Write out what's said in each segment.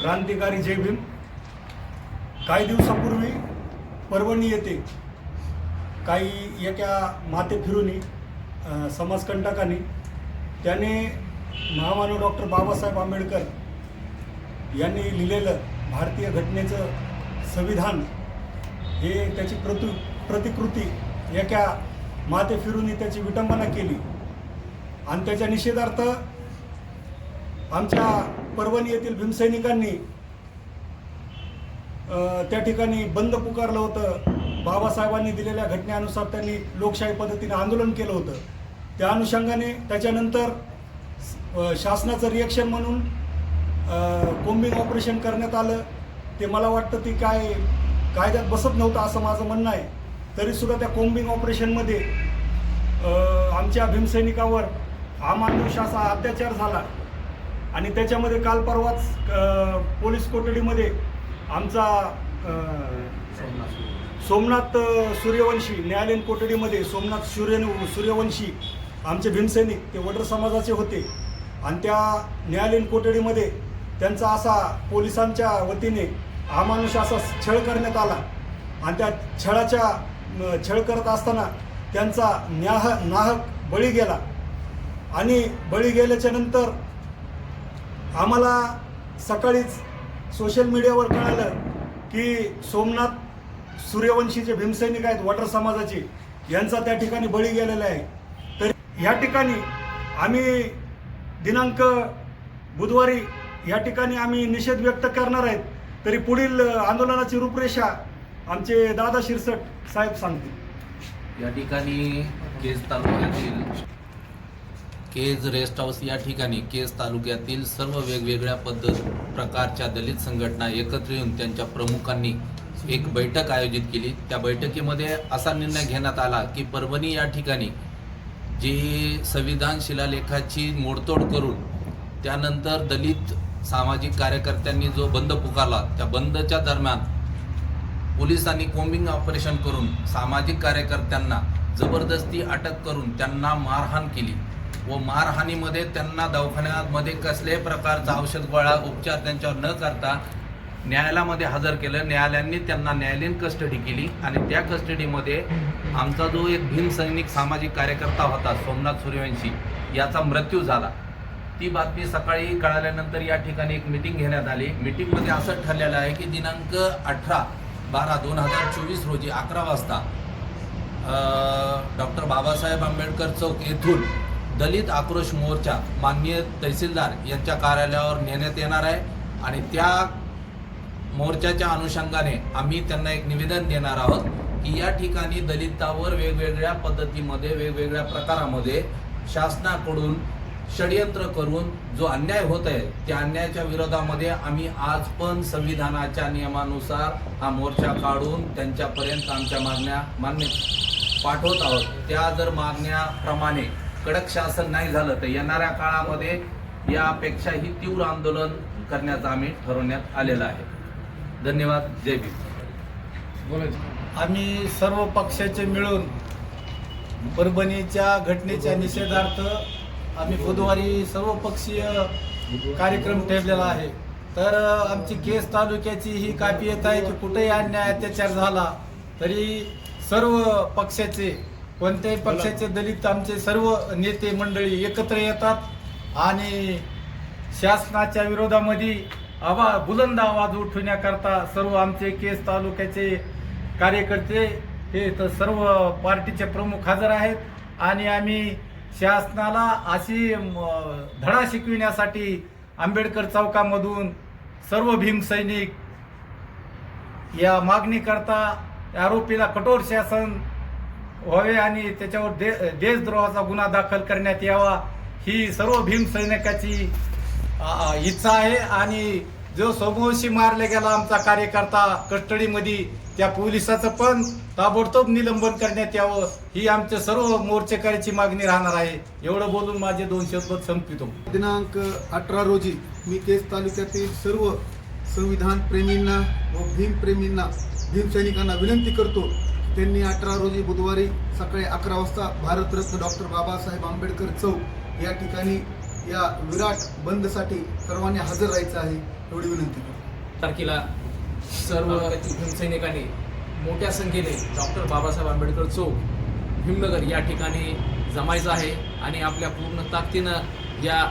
क्रांतिकारी जय भीम. काही दिवसापूर्वी परभणी येथे काही एका माते फिरुनी समाजकंटकांनी त्याने महामानव डॉक्टर बाबासाहेब आंबेडकर यांनी लिहिलेलं भारतीय घटनेचं संविधान हे त्याची प्रतु प्रतिकृती एका माते फिरूनी त्याची विटंबना केली. आणि त्याच्या निषेधार्थ आमच्या परभणी येथील भीमसैनिकांनी त्या ठिकाणी बंद पुकारलं होतं. बाबासाहेबांनी दिलेल्या घटनेनुसार त्यांनी लोकशाही पद्धतीने आंदोलन केलं होतं. त्या अनुषंगाने त्याच्यानंतर शासनाचं रिॲक्शन म्हणून कोम्बिंग ऑपरेशन करण्यात आलं. ते मला वाटतं ती काय कायद्यात बसत नव्हतं असं माझं म्हणणं आहे. तरीसुद्धा त्या कोम्बिंग ऑपरेशनमध्ये आमच्या भीमसैनिकावर अमानुष असा अत्याचार झाला. आणि त्याच्यामध्ये काल परवाच पोलीस कोठडीमध्ये आमचा सोमनाथ सूर्यवंशी न्यायालयीन कोठडीमध्ये सोमनाथ सूर्य सूर्यवंशी आमचे भीमसैनिक ते वडर समाजाचे होते. आणि त्या न्यायालयीन कोठडीमध्ये त्यांचा असा पोलिसांच्या वतीने अमानुष असा छळ करण्यात आला. आणि त्या छळाच्या छळ करत असताना त्यांचा न्याह नाहक बळी गेला. आणि बळी गेल्याच्यानंतर आम्हाला सकाळीच सोशल मीडियावर कळालं की सोमनाथ सूर्यवंशी जे भीमसैनिक आहेत वॉटर समाजाचे. यांचा त्या ठिकाणी बळी गेलेला आहे. तर ह्या ठिकाणी आम्ही दिनांक बुधवारी या ठिकाणी आम्ही निषेध व्यक्त करणार आहेत. तरी पुढील आंदोलनाची रूपरेषा आमचे दादा शिरसट साहेब सांगतील. या ठिकाणी केज तालुक्यातील केज रेस्ट हाऊस या ठिकाणी केज तालुक्यातील सर्व वेगवेगळ्या पद्धत प्रकारच्या दलित संघटना एकत्र येऊन त्यांच्या प्रमुखांनी एक बैठक आयोजित केली. त्या बैठकीमध्ये असा निर्णय घेण्यात आला की परभणी या ठिकाणी जी संविधान शिलालेखाची मोडतोड करून त्यानंतर दलित सामाजिक कार्यकर्त्यांनी जो बंद पुकारला त्या बंदच्या दरम्यान पोलिसांनी कोम्बिंग ऑपरेशन करून सामाजिक कार्यकर्त्यांना जबरदस्ती अटक करून त्यांना मारहाण केली. व मारहाणीमध्ये त्यांना दवाखान्यामध्ये कसल्याही प्रकारचा औषध गोळा उपचार त्यांच्यावर न करता न्यायालयामध्ये हजर केलं. न्यायालयांनी त्यांना न्यायालयीन कस्टडी केली आणि त्या कस्टडीमध्ये आमचा जो एक भीम सैनिक सामाजिक कार्यकर्ता होता सोमनाथ सूर्यवंशी याचा मृत्यू झाला. ती बातमी सकाळी कळाल्यानंतर या ठिकाणी एक मिटिंग घेण्यात आली. मिटिंगमध्ये असं ठरलेलं आहे की दिनांक अठरा बारा दोन हजार चोवीस रोजी अकरा वाजता डॉक्टर बाबासाहेब आंबेडकर चौक येथून दलित आक्रोश मोर्चा माननीय तहसीलदार यांच्या कार्यालयावर नेण्यात येणार आहे आणि त्या मोर्चाच्या अनुषंगाने आम्ही त्यांना एक निवेदन देणार आहोत की या ठिकाणी दलितावर वेगवेगळ्या पद्धतीमध्ये वेगवेगळ्या प्रकारामध्ये शासनाकडून षडयंत्र करून जो अन्याय होत आहे त्या अन्यायाच्या विरोधामध्ये आम्ही आज पण संविधानाच्या नियमानुसार हा मोर्चा काढून त्यांच्यापर्यंत आमच्या मागण्या मान्य पाठवत आहोत. त्या जर मागण्याप्रमाणे कडक शासन नाही झालं तर येणाऱ्या काळामध्ये यापेक्षाही तीव्र आंदोलन करण्याचं आम्ही ठरवण्यात आलेलं आहे. धन्यवाद. जय भीम. आम्ही सर्व पक्षाचे मिळून परभणीच्या घटनेच्या निषेधार्थ आम्ही बुधवारी सर्व पक्षीय कार्यक्रम ठेवलेला आहे. तर आमची केस तालुक्याची ही कापी येत आहे की कुठेही अन्याय अत्याचार झाला तरी सर्व पक्षाचे कोणत्याही पक्षाचे दलित आमचे सर्व नेते मंडळी एकत्र येतात आणि शासनाच्या विरोधामध्ये आवा बुलंद आवाज उठवण्याकरता सर्व आमचे केस तालुक्याचे कार्यकर्ते हे तर सर्व पार्टीचे प्रमुख हजर आहेत आणि आम्ही शासनाला अशी धडा शिकविण्यासाठी आंबेडकर चौकामधून सर्व भीमसैनिक या मागणीकरता आरोपीला कठोर शासन व्हावे आणि त्याच्यावर दे देशद्रोहाचा गुन्हा दाखल करण्यात यावा ही सर्व भीमसैनिकाची सैनिकाची इच्छा आहे. आणि जो समोरशी मारला गेला आमचा कार्यकर्ता कस्टडीमध्ये त्या पोलिसाचं पण ताबडतोब निलंबन करण्यात यावं ही आमच्या सर्व मोर्चेकऱ्याची मागणी राहणार आहे. एवढं बोलून माझे दोन शब्द संपवितो दिनांक अठरा रोजी मी केस तालुक्यातील सर्व संविधान प्रेमींना व भीमप्रेमींना भीमसैनिकांना विनंती करतो त्यांनी अठरा रोजी बुधवारी सकाळी अकरा वाजता भारतरत्न डॉक्टर बाबासाहेब आंबेडकर चौक या ठिकाणी या विराट बंदसाठी सर्वांनी हजर राहायचं आहे एवढी विनंती करतो. तारखेला सर्व भीमसैनिकांनी मोठ्या संख्येने डॉक्टर बाबासाहेब आंबेडकर चौक भीमनगर या ठिकाणी जमायचं आहे आणि आपल्या पूर्ण ताकदीनं या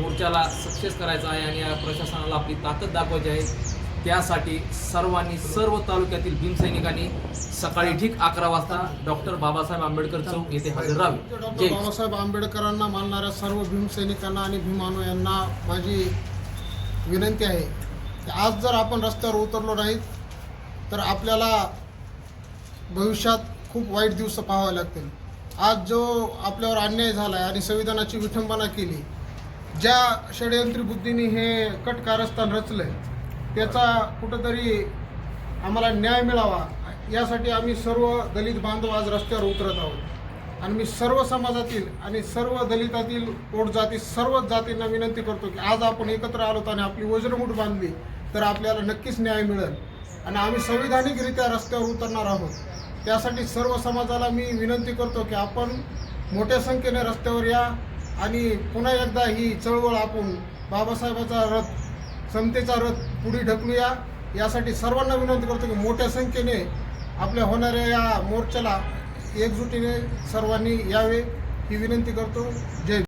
मोर्चाला सक्सेस करायचं आहे आणि या प्रशासनाला आपली ताकद दाखवायची आहे. त्यासाठी सर्वांनी सर्व तालुक्यातील भीमसैनिकांनी सकाळी ठीक अकरा वाजता डॉक्टर बाबासाहेब आंबेडकर चौक येथे हजर राहावे. डॉक्टर बाबासाहेब आंबेडकरांना मानणाऱ्या सर्व भीमसैनिकांना आणि भीमानो यांना माझी विनंती आहे की आज जर आपण रस्त्यावर उतरलो नाहीत तर आपल्याला भविष्यात खूप वाईट दिवस पाहावे लागतील. आज जो आपल्यावर अन्याय झाला आहे आणि संविधानाची विठंबना केली ज्या षडयंत्री बुद्धीने हे कट कारस्थान रचलं त्याचा कुठंतरी आम्हाला न्याय मिळावा यासाठी आम्ही सर्व दलित बांधव आज रस्त्यावर उतरत आहोत. आणि मी सर्व समाजातील आणि सर्व दलितातील पोट जाती सर्व जातींना विनंती करतो की आज आपण एकत्र आलोत आणि आपली वज्रमूठ बांधली तर आपल्याला नक्कीच न्याय मिळेल. आणि आम्ही संविधानिकरित्या रस्त्यावर उतरणार आहोत. त्यासाठी सर्व समाजाला मी विनंती करतो की आपण मोठ्या संख्येने रस्त्यावर या आणि पुन्हा एकदा ही चळवळ आपण बाबासाहेबाचा रथ समतेचा रथ पुढे ढकलूया. यासाठी सर्वांना विनंती करतो की मोठ्या संख्येने आपल्या होणाऱ्या या मोर्चाला एकजुटीने सर्वांनी यावे ही विनंती करतो. जय